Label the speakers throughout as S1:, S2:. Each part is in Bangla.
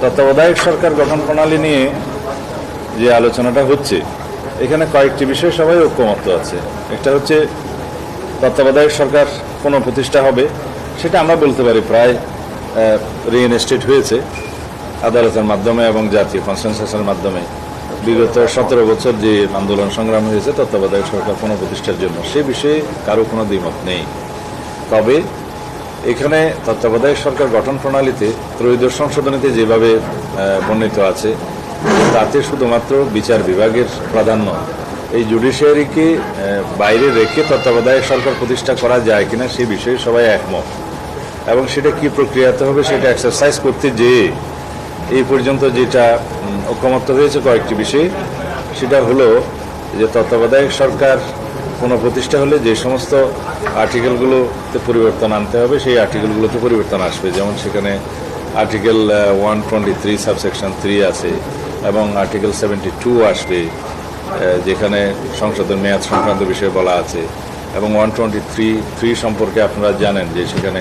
S1: তত্ত্বাবধায়ক সরকার গঠন প্রণালী নিয়ে যে আলোচনাটা হচ্ছে, এখানে কয়েকটি বিষয় সবাই ঐক্যমত্য আছে। একটা হচ্ছে, তত্ত্বাবধায়ক সরকার কোনো প্রতিষ্ঠা হবে, সেটা আমরা বলতে পারি প্রায় রিইনস্টেট হয়েছে। আদালতের মাধ্যমে এবং জাতীয় কনসেনসাসের মাধ্যমে। বিগত সতেরো বছর যে আন্দোলন সংগ্রাম হয়েছে, তত্ত্বাবধায়ক সরকার কোনো প্রতিষ্ঠার জন্য, সে বিষয়ে কারও কোনো দ্বিমত নেই। তবে এখানে তত্ত্বাবধায়ক সরকার গঠন প্রণালীতে ত্রয়োদশ সংশোধনীতে যেভাবে বর্ণিত আছে তাতে শুধুমাত্র বিচার বিভাগের প্রাধান্য। এই জুডিশিয়ারিকে বাইরে রেখে তত্ত্বাবধায়ক সরকার প্রতিষ্ঠা করা যায় কিনা সে বিষয়ে সবাই একমত। এবং সেটা কি প্রক্রিয়াতে হবে সেটা এক্সারসাইজ করতে যেয়ে এই পর্যন্ত যেটা উম, ঐকমত্য হয়েছে কয়েকটি বিষয়ে সেটা হলো যে তত্ত্বাবধায়ক সরকার কোনো প্রতিষ্ঠা হলে যে সমস্ত আর্টিকেলগুলোতে পরিবর্তন আনতে হবে, সেই আর্টিকেলগুলোতে পরিবর্তন আসবে। যেমন সেখানে article one twenty three subsection three আছে এবং আর্টিকেল সেভেন্টি টু আসবে যেখানে সংসদের মেয়াদ সংক্রান্ত বিষয়ে বলা আছে। এবং ওয়ান টোয়েন্টি থ্রি থ্রি সম্পর্কে আপনারা জানেন যে সেখানে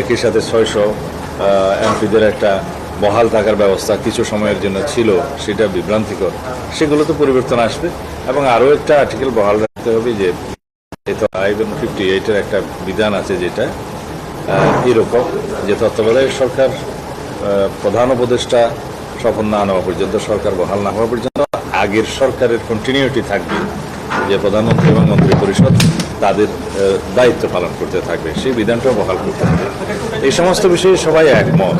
S1: একই সাথে ছয়শো এমপিদের একটা বহাল থাকার ব্যবস্থা কিছু সময়ের জন্য ছিল, সেটা বিভ্রান্তিকর। সেগুলোতে পরিবর্তন আসবে। এবং আরও একটা আর্টিকেল বহাল রাখতে হবে যে তো এবং ফিফটি এইটের একটা বিধান আছে যেটা এরকম যে তত্ত্বাবধায়ক সরকার প্রধান উপদেষ্টা শপথ না নেওয়া পর্যন্ত, সরকার বহাল না হওয়া পর্যন্ত, আগের সরকারের কন্টিনিউটি থাকবে, যে প্রধানমন্ত্রী এবং মন্ত্রী পরিষদ তাদের দায়িত্ব পালন করতে থাকবে। সেই বিধানটাও বহাল করতে হবে। এই সমস্ত বিষয়ে সবাই একমত।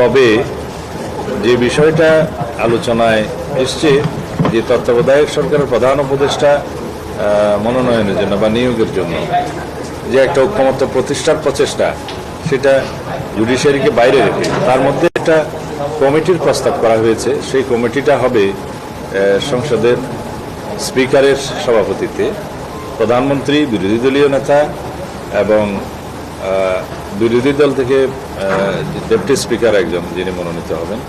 S1: তবে যে বিষয়টা আলোচনায় এসছে, যে তত্ত্বাবধায়ক সরকারের প্রধান উপদেষ্টা মনোনয়নের জন্য বা নিয়োগের জন্য, যে একটা ঐক্যমত্য প্রতিষ্ঠার প্রচেষ্টা, সেটা জুডিশিয়ারিকে বাইরে রেখে, তার মধ্যে একটা কমিটির প্রস্তাব করা হয়েছে। সেই কমিটিটা হবে সংসদের স্পিকারের সভাপতিত্বে প্রধানমন্ত্রী, বিরোধী দলীয় নেতা এবং বিরোধী দল থেকে ডেপুটি স্পিকার একজন, যিনি মনোনীত হবেন,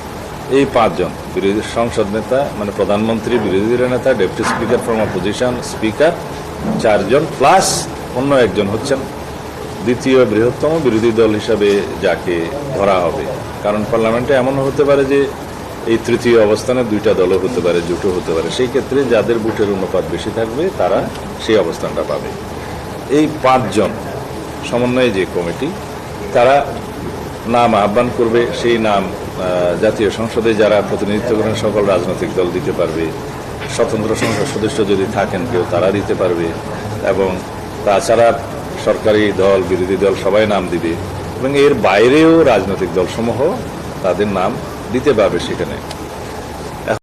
S1: এই পাঁচজন, বিরোধী সংসদ নেতা মানে প্রধানমন্ত্রী বিরোধী দলীয় নেতা, deputy speaker from opposition speaker, চারজন প্লাস অন্য একজন হচ্ছেন দ্বিতীয় বৃহত্তম বিরোধী দল হিসাবে যাকে ধরা হবে। কারণ পার্লামেন্টে এমন হতে পারে যে এই তৃতীয় অবস্থানে দুইটা দলও হতে পারে জোটও হতে পারে। সেই ক্ষেত্রে যাদের বুটের অনুপাত বেশি থাকবে, তারা সেই অবস্থানটা পাবে। এই পাঁচজন, সমন্বয়ে যে কমিটি তারা নাম আহ্বান করবে, সেই নাম জাতীয় সংসদে যারা প্রতিনিধিত্ব করেন, সকল রাজনৈতিক দল দিতে পারবে। স্বতন্ত্র সংসদ সদস্য যদি থাকেন, কেউ তারা দিতে পারবে। এবং তাছাড়া সরকারি দল, বিরোধী দল সবাই নাম দিবে। এবং এর বাইরেও রাজনৈতিক দলসমূহ তাদের নাম দিতে পারবে সেখানে।